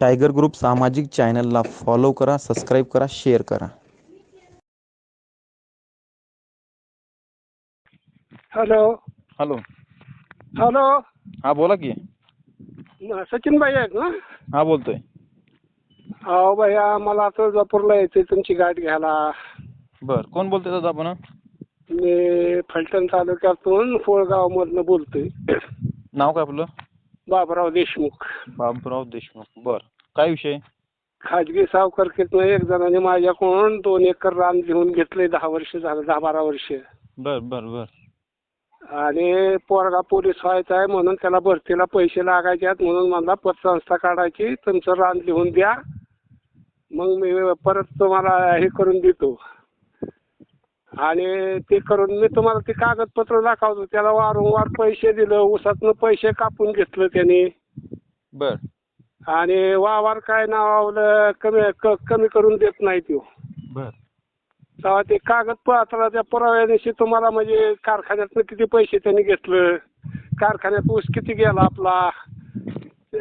Tiger group सामाजिक चॅनलला follow करा सबस्क्राईब करा शेअर करा. हॅलो. हॅलो. हॅलो. हा बोला की. सचिन भाई आहेत ना? हा बोलतोय. अहो भैया मला तुळजापूरला यायचं तुमची गाठ घ्यायला. बर कोण बोलतोय दादा आपण? मी फलटण तालुक्यातून फोळगावमधनं बोलतोय. नाव काय आपलं? बाबराव देशमुख. बाबुराव देशमुख. बर. काय विषय? खाजगी सावकारकीतनं एक जणाने माझ्याकडून दोन एकर रान घेऊन घेतलंय दहा वर्ष झालं दहा बारा वर्ष. बर बर बर. आणि पोरगा पोलीस व्हायचा आहे म्हणून त्याला भरतीला पैसे लागायचे आहेत म्हणून मला पतसंस्था काढायची तुमचं रान लिहून द्या. मग मी परत तुम्हाला हे करून देतो. आणि ते करून मी तुम्हाला ते कागदपत्र दाखवतो. त्याला वारंवार पैसे दिलं ऊसातनं पैसे कापून घेतलं त्याने. बर. आणि वावर काय नावावलं कमी क- कमी करून देत नाही तो बर. तेव्हा ते कागदपत्राच्या त्या पुराव्यानिशी तुम्हाला म्हणजे कारखान्यातनं किती पैसे त्यांनी घेतलं कारखान्यात ऊस किती गेला आपला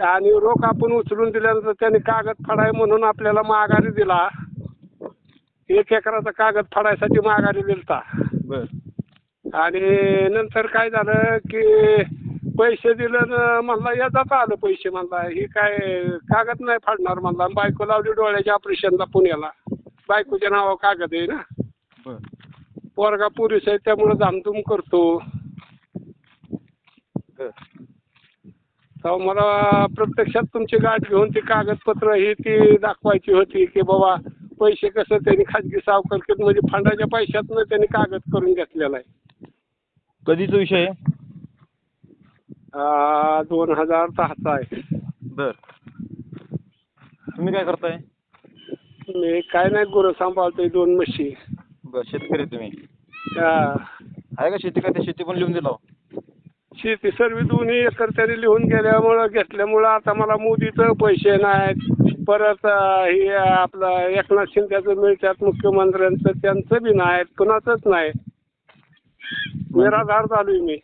आणि रोख आपण उचलून दिल्यानंतर त्यांनी कागद फाडाय म्हणून आपल्याला माघारी दिला. एक एकराचा कागद फाडायसाठी माघारी दिलता बर. आणि नंतर काय झालं की पैसे दिलं न म्हणला याचा आलं पैसे म्हणला. ही काय कागद नाही फाडणार म्हणला. बायको लावली डोळ्याच्या ऑपरेशनला पुण्याला. बायकोच्या नावावर कागद आहे ना. बर. पोरगा पुरुष आहे त्यामुळं धामधूम करतो. बर. तर मला प्रत्यक्षात तुमची गाठ घेऊन ती कागदपत्र ही ती दाखवायची होती की बाबा पैसे कसं त्यांनी खाजगी सावकारकीत म्हणजे फंडाच्या पैशातनं त्यांनी कागद करून घेतलेला आहे. कधीचा विषय आहे? दोन हजार दहाचा आहे. बर. तुम्ही काय करताय? मी काय नाही गुरं सांभाळतोय दोन म्हशी. बर शेतकरी तुम्ही. हा. आहे का शेती काय ते शेती पण लिहून दिला शेती सर्व दोन्ही एकर तरी लिहून गेल्यामुळं घेतल्यामुळं आता मला मोदीचं पैसे नाहीत. परत हे आपलं एकनाथ शिंद्याचं मिळतात मुख्यमंत्र्यांचं त्यांचं बी नाही कुणाचंच नाही. निराधार झालोय मी.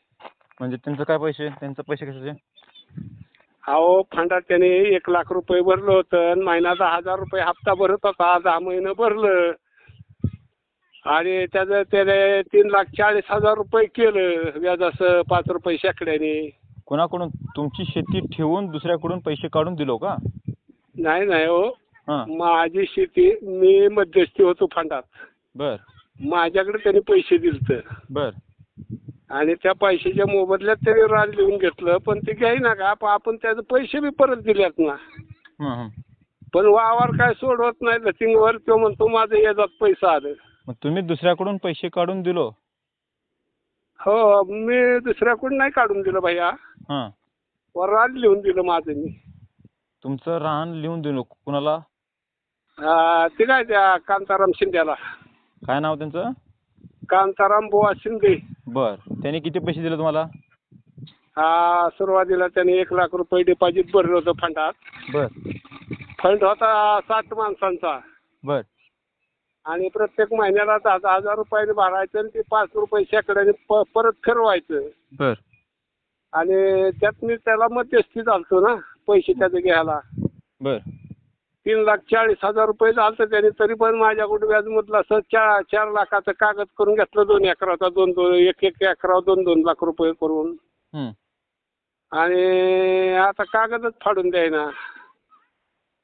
म्हणजे त्यांचं काय पैसे? त्यांचं पैसे कशाचे? अहो फंडात त्याने एक लाख रुपये भरलं होतं आणि महिना दहा हजार रुपये हप्ता भरत होता दहा महिनं भरलं. आणि त्याचं त्याने तीन लाख चाळीस हजार रुपये केलं व्याजाचं पाच रुपये शेकड्याने. कोणाकडून? तुमची शेती ठेवून दुसऱ्याकडून पैसे काढून दिलो का? नाही नाही हो. हां. माझी शेती मी मध्यस्थी होतो फंडात. बर. माझ्याकडे त्यांनी पैसे दिलत. बर. आणि त्या पैशाच्या मोबदल्यात त्यांनी रान लिहून घेतलं पण ते घ्याय ना का पण आपण त्याचे पैसे बी परत दिलेत ना. हं, हं. पण वावर काय सोडवत नाही लसिंगवर तो म्हणतो माझं याच्यात पैसा आलं. मग तुम्ही दुसऱ्याकडून पैसे काढून दिलो? हो मी दुसऱ्याकडून नाही काढून दिलं भैया. हां. वर रान लिहून दिलं माझं मी. तुमचं रान लिहून दिलो कुणाला? हा, ते काय त्या कांताराम शिंद्याला. काय नाव त्यांचं? कांताराम बुवा शिंदे. बर. त्यांनी किती पैसे दिले तुम्हाला? हा सुरुवातीला त्यांनी एक लाख रुपये डिपॉझिट भरलं होतं फंडात. बर. फंड होता सात माणसांचा. बर. आणि प्रत्येक महिन्याला दहा दहा हजार रुपयाने भरायचं आणि ते पाच रुपये शेकड्याने प परत फिरवायचं. बर. आणि त्यात मी त्याला मध्यस्थी चालतो ना. पैसे त्याचे घ्यायला. बर. तीन लाख चाळीस हजार रुपये झालं त्याने तरी पण माझ्याकडे व्याजमधलं असं चार चार लाखाचं कागद करून घेतलं दोन एकराचा दोन दोन एक एक एकरावर दोन दोन लाख रुपये करून. आणि आता कागदच फाडून द्यायना.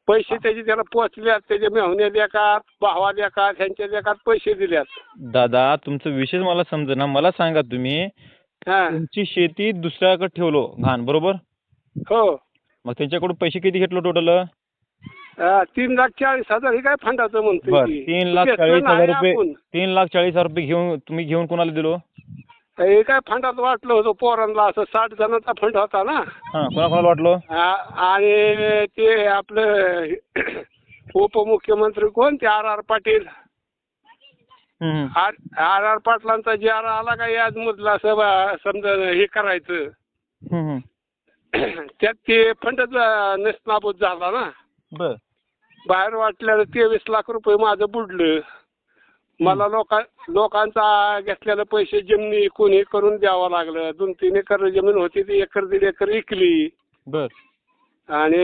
पैसे त्याचे त्याला पोचल्यात त्याचे मेहुण्या देकात भावा देकात ह्यांच्या देकात पैसे दिल्यात. दादा तुमचं विशेष मला समजेना मला सांगा तुम्ही तुमची शेती दुसऱ्याकडे ठेवलो घाण बरोबर? हो. मग त्यांच्याकडून पैसे किती घेतलो टोटल हा, तीन लाख चाळीस हजार हे काय फंडाचं म्हणतोय बर ती. तीन लाख चाळीस हजार रुपये. तीन लाख चाळीस हजार रुपये घेऊन तुम्ही घेऊन कोणाला दिलो हे काय फंडात वाटलं होतं पोरांना असं साठ जणांचा फंड होता ना हां कोणा कोणाला वाटलो आ- आणि ते आपलं उपमुख्यमंत्री कोण ते R R Patil. R R R पाटलांचा जे आर आला का याच मधला समजा हे करायचं. त्यात ते फंडच नसनाबूत झाला ना. बर. बाहेर वाटल्यानं तेवीस लाख रुपये माझं बुडलं. मला लोका लोकांचा घेतलेले पैसे जमिनी कोणी करून द्यावं लागलं. दोन तीन एकर जमीन होती ती एकर दीड एकर विकली. बर. आणि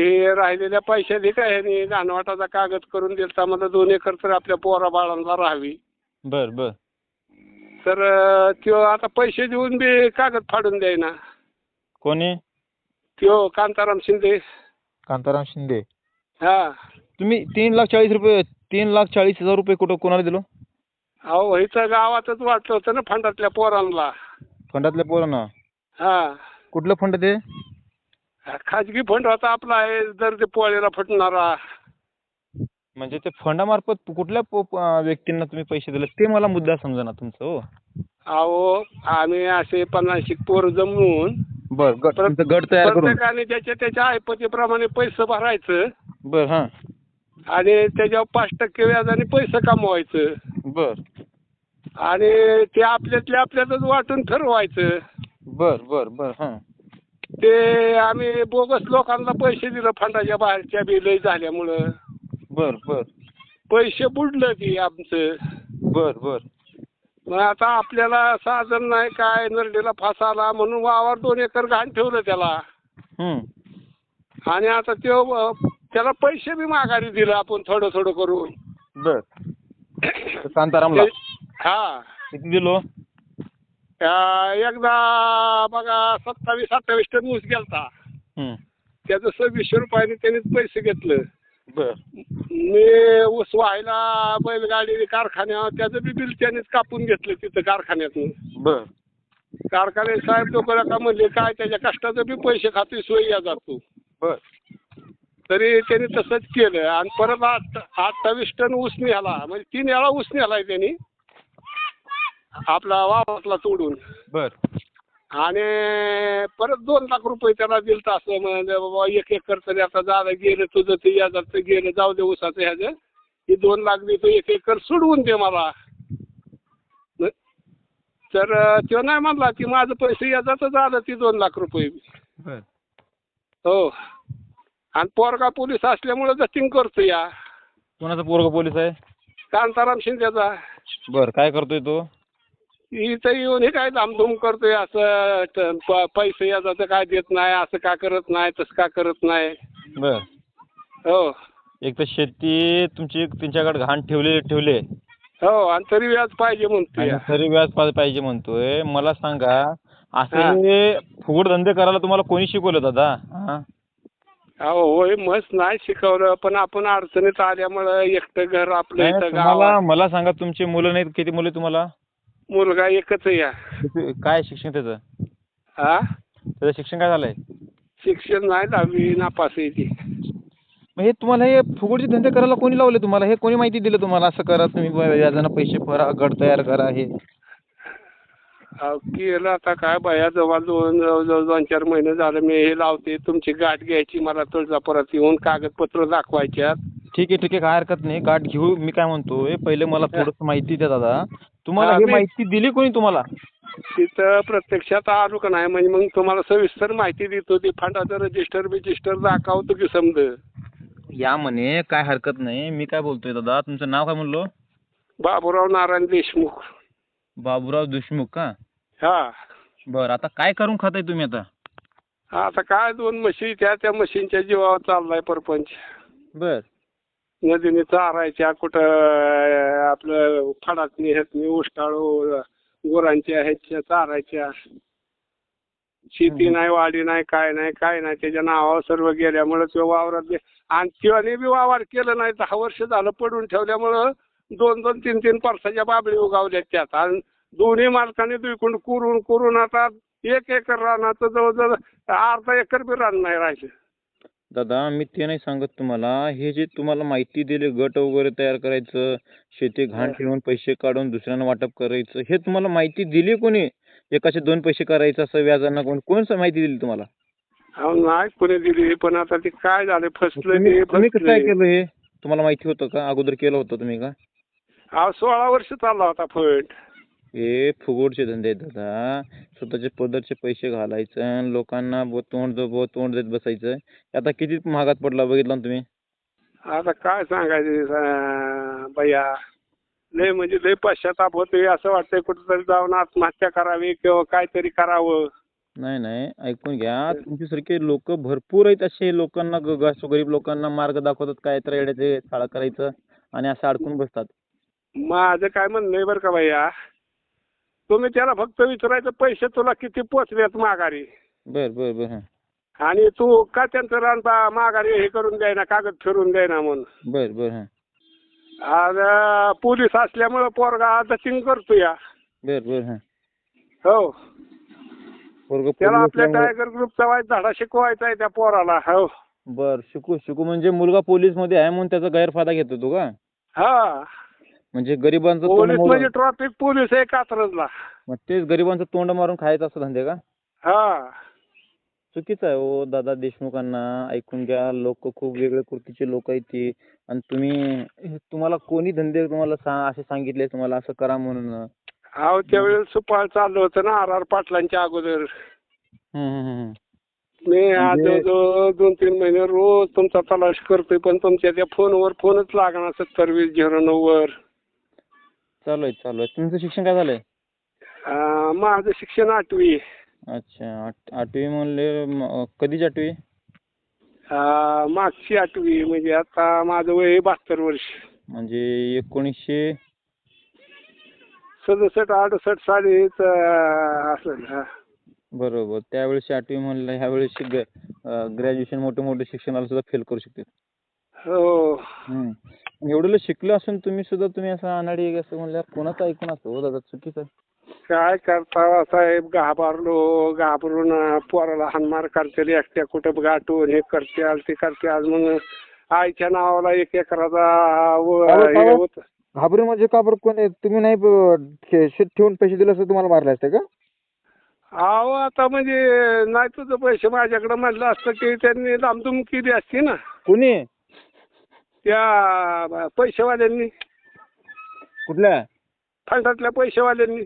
हे राहिलेल्या पैशाने काय ह्यानी घाणवाटाचा कागद करून दिलता. मला दोन एकर तर आपल्या पोरा बाळांना राहावी. बर बर. तर त्यो आता पैसे देऊन बी कागद फाडून द्यायना. कोणी? त्यो कांताराम शिंदे. कांताराम शिंदे. हा. तुम्ही तीन लाख चाळीस रुपये तीन लाख चाळीस हजार रुपये कुठं कोणाला दिलो? अहो इथं गावातच वाटलं होतं ना फंडातल्या पोरांना. फंडातल्या पोरांना? हा. कुठलं फंड ते? खाजगी फंड होता आपला हे जर ते पोळीला फुटणारा. म्हणजे ते फंडामार्फत कुठल्या पो- व्यक्तींना तुम्ही पैसे दिले? ते मला मुद्दा समजा तुमचं हो. अहो आम्ही असे पन्नास पोर जमवून बर गट तुमचं गट तयार करून. प्रत्येकाने त्याच्या त्याच्या ऐपतीप्रमाणे पैसे भरायचं. बर हां. आणि त्याच्यावर पाच टक्के व्याजाने पैसे कमवायचं. बर. आणि ते आपल्यातल्या आपल्यातच वाटून ठरवायचं. बर बर बर हां. ते आम्ही बोगस लोकांना पैसे दिलं फंडाच्या बाहेरच्या बी लय झाल्यामुळं. बर बर. पैसे बुडलं की आमचं. बर बर. मग आता आपल्याला साधन नाही काय नरडीला फास आला म्हणून वावर दोन एकर घाण ठेवलं त्याला. हम्म. आणि आता त्यो त्याला पैसे बी माघारी दिलं आपण थोडं थोडं करून. बर. तर कांतारामला हा. किती दिलो? त्या एकदा बघा सत्तावीस अठ्ठावीस टन ऊस गेलता. हम्म. त्याचं सव्वीसशे रुपयाने त्यांनीच पैसे घेतलं. बर. मी ऊस व्हायला बैलगाडी कारखान्यावर त्याचं बी बिल त्यांनीच कापून घेतलं तिथं कारखान्यातून. बर. कारखाने साहेब लोक का म्हणले काय त्याच्या कष्टाचं बी पैसे खाते सोयी या जातो. बर. तरी त्यांनी तसंच केलं. आणि परत आठ अठ्ठावीस टन ऊस निघाला म्हणजे तीन वेळा ऊस निघालाय त्यांनी. आपला वावरातला तोडून. बर. आणि परत दोन लाख रुपये त्याला दिलता असं म्हणजे बाबा एक एकर तरी आता झालं गेलं तुझं ते याचं गेलं जाऊ दे ऊसाचं ह्याचं. हे दोन लाख देतो एक एकर सोडवून दे मला. तर तो नाही म्हणला की माझं पैसे याचं झालं ती दोन लाख रुपये. हो. आणि पोरगा पोलीस असल्यामुळं जटिंग करतो या. कोणाचा पोरगा पोलीस आहे? कांताराम शिंदेचा. बर काय करतोय तो? इथं येऊन हे काय धामधूम करतोय असं त- प- पैसे याचं काय देत नाही असं का करत नाही तसं का करत नाही. बर. हो. एक तर शेती तुमची त्यांच्याकडे घाण ठेवलेली ठेवले. हो आणि तरी व्याज पाहिजे म्हणतोय. आणि तरी व्याज पा- पाहिजे म्हणतोय. मला सांगा असे फुगड धंदे करायला तुम्हाला कोणी शिकवलं दादा? हा? अहो होय मस्त नाही शिकवलं पण आपण अडचणीत आल्यामुळं एकटं घर आपलं नाही, इथं तुम्हाला गावात. मला सांगा तुमची मुलं नाहीत किती मुलं तुम्हाला? मुलगा एकच आहे या. काय शिक्षण त्याचं? हा त्याचं शिक्षण काय झालंय? शिक्षण नाही दहावी नापास आहे ती मग हे तुम्हाला हे फुगडचे धंदे करायला कोणी लावले तुम्हाला? हे कोणी माहिती दिलं तुम्हाला? असं करा तुम्ही व्याजानं पैसे भरा गट तयार करा हे. अहो, केलं आता काय बाया जवळ दोन जवळ दोन चार महिने झालं मी हे लावते. तुमची गाठ घ्यायची मला तुळजापुरात येऊन कागदपत्र दाखवायच्यात. ठीक आहे ठीक आहे. काय हरकत नाही. गाठ घेऊ. मी काय म्हणतोय पहिले मला थोडस माहिती द्या दादा. तुम्हाला हा, माहिती दिली कोणी तुम्हाला? तिथं प्रत्यक्षात आलो का नाही म्हणजे मग तुम्हाला सविस्तर माहिती देतो. ती फंडाचं रजिस्टर बिजिस्टर दाखवतो की समज. या म्हणे काय हरकत नाही. मी काय बोलतोय दादा? तुमचं नाव काय म्हणलो? बाबूराव नारायण देशमुख. बाबूराव देशमुख का? हा. बरं आता काय करून खाताय तुम्ही आता? आता काय दोन म्हशी त्या त्या म्हशींच्या जीवावर चाललाय परपंच. बर. नदीने चारायच्या कुठं आपलं फडात ह्यात उष्टाळू गुरांच्या ह्याच्या चारायच्या. शेती नाही वाडी नाही काय नाही काय नाही त्याच्या नावावर सर्व गेल्यामुळं तो वावरात आणि त्याने बी वावर केलं नाही दहा वर्ष झालं पडून ठेवल्यामुळं दोन दोन तीन तीन परसाच्या बाबळी उगावल्या त्यात. आणि दोन्ही मालकाने दुईकुंड कुरून कुरून आता एक एकर रानाचं जवळजवळ अर्धा एकर बी रान नाही राहिलं. दादा मी ते नाही सांगत तुम्हाला. हे जे तुम्हाला माहिती दिली गट वगैरे तयार करायचं शेती घाण ठेवून पैसे काढून दुसऱ्यांना वाटप करायचं हे तुम्हाला माहिती दिली कोणी? एकाचे दोन पैसे करायचं असं व्याजांना कोण? कोण स- माहिती दिली तुम्हाला? अहो नाही कोणी दिली पण आता ते काय झालं? फसलं तुम्ही ते तुम्ही कसं काय. केलं हे? तुम्हाला माहिती होतं का? अगोदर केलं होतं तुम्ही का? अहो सोळा वर्ष चालला होता फट हे फुगोडचे धंदे आहेत दादा. स्वतःचे पदरचे पैसे घालायचं आणि लोकांना बो तोंड दो बो तोंड देत बसायचं. आता किती महागात पडला बघितला ना तुम्ही? आता काय सांगायचं भैया? लय म्हणजे लय पश्चाताप होतोय. असं वाटतंय कुठेतरी जाऊन आत्महत्या करावी किंवा काहीतरी करावं. नाही नाही. ऐकून घ्या. तुमच्यासारखे लोक भरपूर आहेत असे. लोकांना ग- ग- गरीब लोकांना मार्ग दाखवतात. काय तर येड्याचे शाळा करायचं आणि असं अडकून बसतात. माझं काय म्हणणं आहे बरं का भैया? तुम्ही त्याला फक्त विचारायचं पैसे तुला किती पोचलेत माघारी? बर बर बर हां. आणि तू का त्यांचं रान बा- माघारी हे करून द्यायना कागद फिरून द्यायना म्हणून? बर बर हां. आज पोलीस असल्यामुळं पोरगा दचिंग करतो या. बर बर हां. हो. पोरगं त्याला पोलीस आपल्या असल्यामुळे- टायगर ग्रुपचा वाईट धडा शिकवायचा आहे त्या पोराला हो. बर शिकू शिकू. म्हणजे मुलगा पोलीसमध्ये आहे म्हणून त्याचा गैरफायदा घेतो तू का? हा. म्हणजे गरिबांचं तोंड पोलीस म्हणजे मोडून ट्रॉफिक पोलीस आहे कात्रजला. मग तेच गरिबांचं तोंड मारून खायचं असं धंदे का? हा. चुकीचं आहे हो दादा देशमुखांना ऐकून घ्या. लोक खूप वेगळे कृतीचे लोक आहेत ती. आणि तुम्ही तुम्हाला कोणी धंदे तुम्हाला सा असे सांगितले तुम्हाला? असं करा म्हणून. अहो त्यावेळेस सुपाळ चाललं होतं ना आर आर पाटलांच्या अगोदर. हम्म, हम्म, हम्म. मी आज म्हणजे- जवळजवळ दोन तीन महिने रोज तुमचा तलाश करतोय पण तुमच्या त्या फोनवर फोनच लागणार सत्तर वीस झिरो नऊ वर चालू आहे चालू आहे. तुमचं शिक्षण काय झालंय? अं, माझं शिक्षण आठवी. अच्छा आठ आठवी म्हणले म- कधीची आठवी? अं, मागची आठवी म्हणजे आता माझं वय आहे बहात्तर वर्ष. म्हणजे एकोणीसशे? सदुसष्ट अडुसष्ट सालीच अं, असेल हा. बरोबर. त्यावेळेस आठवी म्हणलं ह्या वेळेस ग्रॅज्युएशन मोठे मोठे शिक्षणाला सुद्धा फेल करू शकते हो. हम्म. एवढं शिकलं असून तुम्ही सुद्धा तुम्ही असं अनाडी असं म्हणल्यावर कोणाचं ऐकून असतं? हो दादा चुकीचं आहे. काय करता साहेब? घाबरलो घाबरून अं, पोराला हानमार करते एकट्या कुठं गाठून हे करते ते करते आज मग आईच्या नावाला एक एकराचा व- अहो, हे अहो. होत. घाबरून म्हणजे का बरं कोण? तुम्ही नाही ब- खे- शेत ठेवून पैसे दिले असते तुम्हाला मारले असते का? अहो आता म्हणजे नाही तुझं पैसे माझ्याकडे म्हणलं असतं की त्यांनी दामदुम केली असती ना. कोणी? त्या पैसेवाल्यांनी. कुठल्या? फंडातल्या पैसेवाल्यांनी.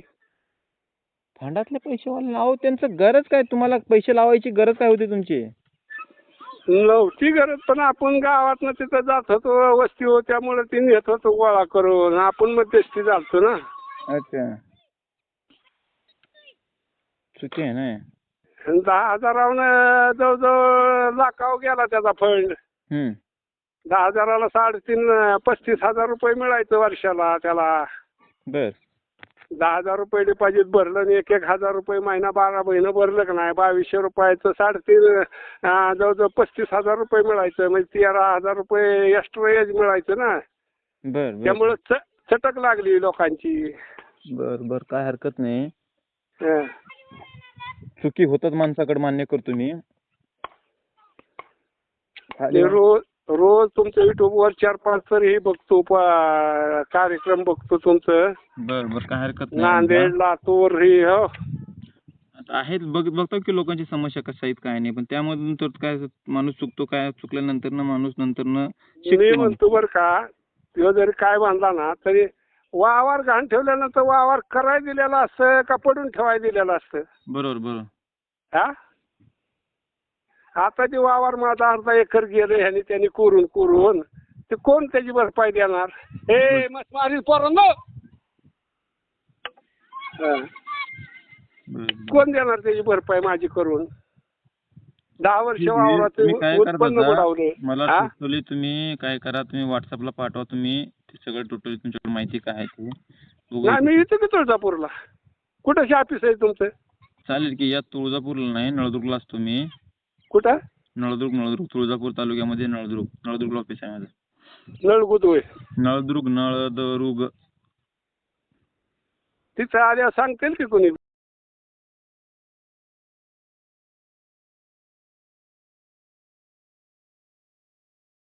फंडातले पैसे वाले अहो त्यांचं गरज काय? तुम्हाला पैसे लावायची गरज काय होती तुमची? नव्हती गरज पण आपण गावात तिथं जात होतो वस्ती हो त्यामुळे ती नेत होतो गोळा करून. आपण मध्यस्थी जातो ना. अच्छा. चुकी आहे ना. आणि दहा हजारावनं जवळजवळ लाखावर गेला त्याचा फंड. हम्म. दहा हजाराला साडेतीन पस्तीस हजार रुपये मिळायचं वर्षाला त्याला. बर. दहा हजार रुपये डिपॉझिट भरलं आणि एक एक हजार रुपये महिना बारा महिना भरलं का नाही? बावीसशे रुपयाचं साडेतीन जवळजवळ पस्तीस हजार रुपये मिळायचं. म्हणजे तेरा हजार रुपये एक्स्ट्रा एज मिळायचं ना? बर त्यामुळं च- चटक लागली लोकांची. बर बर. काय हरकत नाही. हं. चुकी होतात माणसाकडे मान्य करतो मी. रोज रोज तुमच्या युट्यूबवर चार पाच तरी बघतो प- कार्यक्रम बघतो तुमचं. बर बर काय हरकत नाही नांदेड लातूर हे हो. आता आहेत बघ बघतो की लोकांची समस्या कशा आहेत काय नाही पण त्यामधून तर काय माणूस चुकतो काय चुकल्यानंतर ना माणूस नंतर न मी म्हणतो बर का तो जरी काय बांधला ना तरी वावर घाण ठेवल्यानंतर वावर कराय दिलेलं असतं का पडून ठेवाय दिलेलं असतं? बरोबर बरोबर. हा? आता ते वावर माझा अर्धा एकर गेले ह्याने त्यांनी कोरून कोरून ते कोण त्याची भरपाई देणार? हे मस्त मारी पोरांनो. हा. कोण देणार त्याची भरपाई माझी करून? दहा वर्ष वावरात उत्पन्न बुडवलं. मला? टोटली तुम्ही काय करा तुम्ही व्हॉट्सअपला पाठवा तुम्ही ते सगळं टोटली तुमच्याकडे माहिती काय आहे ते. बघू. नाही मी येतो की तुळजापूरला? कुठं ऑफिस आहे तुमचं? चालेल की या तुळजापूरला नाही नळदुर्गला असतो मी. कुठं? नळदुर्ग नळदुर्ग तुळजापूर तालुक्यामध्ये नळदुर्ग नळदुर्ग ऑफिस आहे माझं. नळदुर्ग नळदुर्ग तिथं आल्या सांगतील की कोणी?